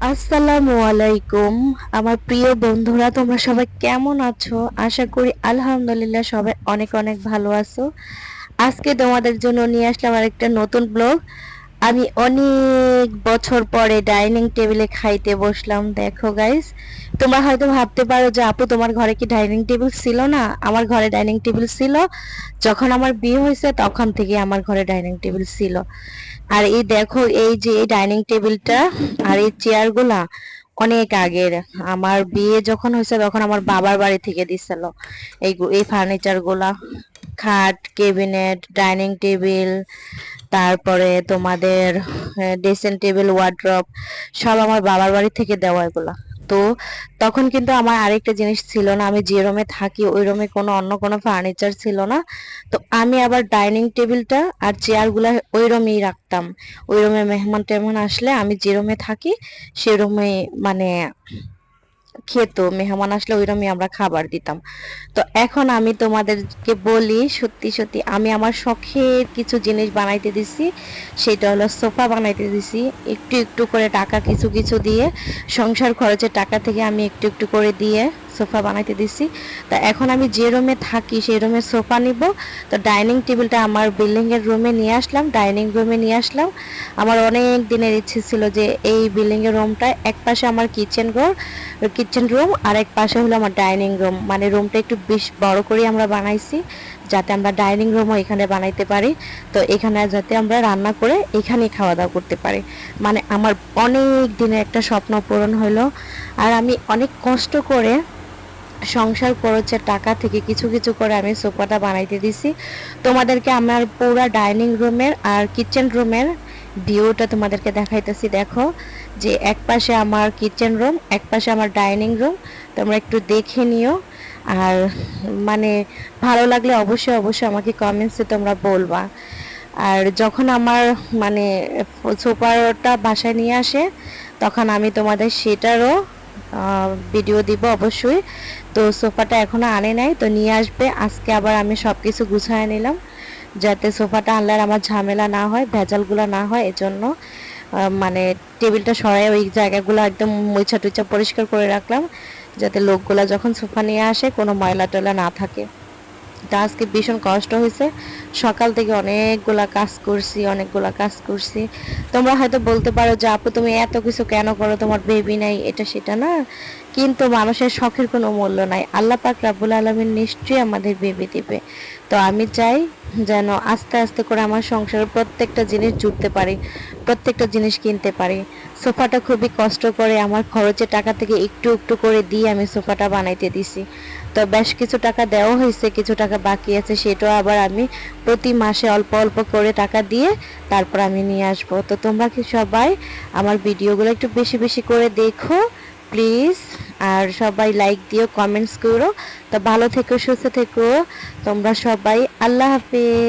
আসসালামু আলাইকুম। আমার প্রিয় বন্ধুরা, তোমরা সবাই কেমন আছো? আশা করি আলহামদুলিল্লাহ সবাই অনেক অনেক ভালো আছো। আজকে তোমাদের জন্য নিয়ে আসলাম আরেকটা নতুন ব্লগ। আমি অনেক বছর পরে ডাইনিং টেবিলে খাইতে বসলাম, দেখো গাইস তোমরা হয়তো ভাবতে পারো যে আপু, তোমার ঘরে কি ডাইনিং টেবিল ছিল না? আমার ঘরে ডাইনিং টেবিল ছিল। যখন আমার বিয়ে হয়েছে, তখন থেকে আমার ঘরে ডাইনিং টেবিল ছিল। আর এই দেখো, এই যে এই ডাইনিং টেবিলটা আর এই চেয়ারগুলা অনেক আগের। আমার বিয়ে যখন হয়েছে, তখন আমার বাবার বাড়ি থেকে দিছিল। এই এই ফার্নিচারগুলা। খাট কেবিনেট ডাইনিং টেবিল তারপরে তোমাদের ড্রেসিং টেবিল ওয়ার্ড্রপ সব আমার বাবার বাড়ি থেকে দেওয়া এগুলা। তো তখন কিন্তু আমার আরেকটা জিনিস ছিল না, আমি যে রুমে থাকি ওই রুমে কোনো অন্য কোনো ফার্নিচার ছিল না। তো আমি আবার ডাইনিং টেবিলটা আর চেয়ারগুলা ওই রুমেই রাখতাম। ওই রুমে মেহমান টেহমান আসলে আমি যে রুমে থাকি, সে রুমে মানে খেত, মেহমান আসলে ওই রকমই আমরা খাবার দিতাম। তো এখন আমি তোমাদেরকে বলি, সত্যি সত্যি আমি আমার শখের কিছু জিনিস বানাইতে দিছি, সেটা হলো সোফা বানাইতে দিছি, একটু একটু করে টাকা কিছু কিছু দিয়ে, সংসার খরচের টাকা থেকে আমি একটু একটু করে দিয়ে সোফা বানাইতে দিছি। তা এখন আমি যে রুমে থাকি সেই রুমে সোফা নিব। তো ডাইনিং টেবিলটা আমার বিল্ডিং এর রুমে নিয়ে আসলাম, ডাইনিং রুমে নিয়ে আসলাম। আমার অনেক দিনের ইচ্ছে ছিল যে এই বিল্ডিং এর রুমটা এক পাশে আমার কিচেন ঘর, কিচেন রুম আর এক পাশে হলো আমার ডাইনিং রুম। মানে রুমটা একটু বেশ বড় করে আমরা বানাইছি, যাতে আমরা ডাইনিং রুমও এখানে বানাইতে পারি। তো এখানে যাতে আমরা রান্না করে এখানেই খাওয়া দাওয়া করতে পারি। মানে আমার অনেক দিনের একটা স্বপ্ন পূরণ হলো আর আমি অনেক কষ্ট করে সংসার খরচের টাকা থেকে কিছু কিছু করে আমি সোফাটা বানাইতে দিছি। তোমাদেরকে আমার পুরো ডাইনিং রুমের আর কিচেন রুমের ভিউটা তোমাদেরকে দেখাইতেছি। দেখো যে এক পাশে আমার কিচেন রুম, এক পাশে আমার ডাইনিং রুম। তোমরা একটু দেখে নিও। আর মানে ভালো লাগলে অবশ্যই অবশ্যই আমাকে কমেন্টসে তোমরা বলবা। আর যখন আমার মানে সোফাটা বাসায় নিয়ে আসে, তখন আমি তোমাদের সেটারও ভিডিও দিব অবশ্যই। তো সোফাটা এখনও আনে নাই, তো নিয়ে আসবে। আজকে আবার আমি সব কিছু গুছায় নিলাম, যাতে সোফাটা আনলার আমার ঝামেলা না হয়, ভেজালগুলো না হয়, এজন্য মানে টেবিলটা সরাই ওই জায়গাগুলো একদম মুছা টুচা পরিষ্কার করে রাখলাম, যাতে লোকগুলা যখন সোফা নিয়ে আসে, কোনো ময়লা টয়লা না থাকে। তা আজকে ভীষণ কষ্ট হয়েছে। সকাল থেকে অনেকগুলা কাজ করছি, অনেকগুলা কাজ করছি। তোমরা হয়তো বলতে পারো যে আপু, তুমি এত কিছু কেন করো? তোমার বেবি নাই, এটা সেটা না। কিন্তু মানুষের শখের কোনো মূল্য নাই। আল্লাহ পাক রাবুল আলমিন নিশ্চয়ই আমাদের বেবি দিবে। তো আমি চাই যেন আস্তে আস্তে করে আমার সংসারের প্রত্যেকটা জিনিস জুটতে পারি, প্রত্যেকটা জিনিস কিনতে পারি। সোফাটা খুবই কষ্ট করে আমার খরচের টাকা থেকে একটু একটু করে দিয়ে আমি সোফাটা বানাইতে দিছি। তো বেশ কিছু টাকা দেওয়া হয়েছে, কিছু টাকা বাকি আছে সেটাও আবার আমি প্রতি মাসে অল্প অল্প করে টাকা দিয়ে তারপর আমি নিয়ে আসব। তো তোমরা কি সবাই আমার ভিডিওগুলো একটু বেশি বেশি করে দেখো, প্লিজ। আর সবাই লাইক দিও কমেন্টস করো। তো ভালো থেকো, সুস্থ থেকো। তোমরা সবাই, আল্লাহ হাফিজ।